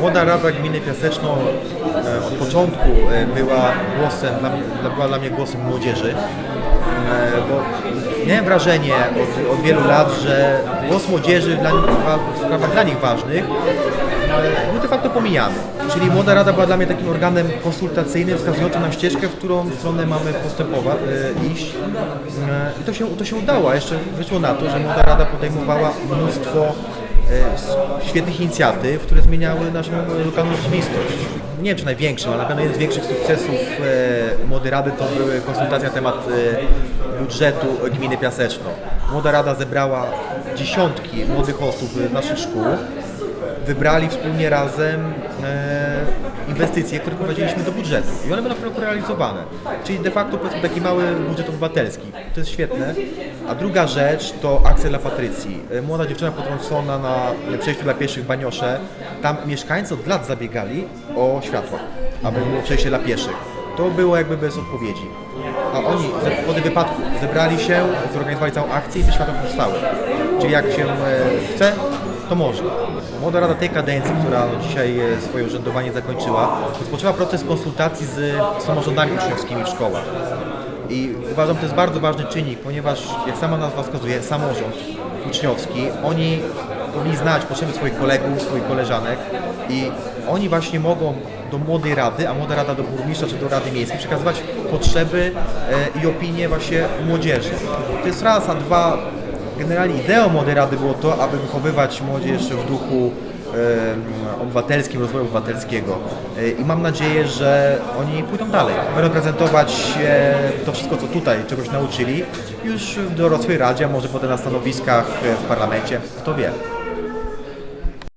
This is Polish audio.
Młoda Rada Gminy Piaseczno e, od początku e, była głosem, była dla mnie głosem młodzieży, e, bo miałem wrażenie od, od wielu lat, że głos młodzieży dla, w sprawach dla nich ważnych był de facto pomijany. Czyli Młoda Rada była dla mnie takim organem konsultacyjnym, wskazującym nam ścieżkę, w którą stronę mamy postępować, iść. I to się, to się udało, jeszcze wyszło na to, że Młoda Rada podejmowała mnóstwo świetnych inicjatyw, które zmieniały naszą e, lokalną rzeczywistość. Nie wiem czy największym, ale na pewno jeden z większych sukcesów e, Młodej Rady to były konsultacje na temat e, budżetu gminy Piaseczno. Młoda Rada zebrała dziesiątki młodych osób z naszych szkół, wybrali wspólnie razem e, inwestycje, które prowadziliśmy do budżetu i one będą realizowane. Czyli de facto powiedzmy taki mały budżet obywatelski. To jest świetne. A druga rzecz to akcja dla Patrycji. E, Młoda dziewczyna potrącona na przejściu dla pieszych w Baniosze. Tam mieszkańcy od lat zabiegali o światła, aby było przejście dla pieszych. To było jakby bez odpowiedzi. A oni po tym wypadku zebrali się, zorganizowali całą akcję i te światła powstały. Czyli jak się e, chce, to może. Młoda Rada tej kadencji, która dzisiaj e, swoje urzędowanie zakończyła, rozpoczęła proces konsultacji z samorządami uczniowskimi w szkołach. I uważam, że to jest bardzo ważny czynnik, ponieważ jak sama nazwa wskazuje, samorząd uczniowski, oni powinni znać potrzeby swoich kolegów, swoich koleżanek i oni właśnie mogą do młodej rady, a młoda rada do burmistrza czy do rady miejskiej przekazywać potrzeby e, i opinie właśnie młodzieży. To jest raz, a dwa, generalnie ideą młodej rady było to, aby wychowywać młodzież w duchu obywatelskim, rozwoju obywatelskiego. E, I mam nadzieję, że oni pójdą dalej. Będą prezentować e, to wszystko, co tutaj czegoś nauczyli już w dorosłej radzie, a może potem na stanowiskach e, w parlamencie. Kto wie.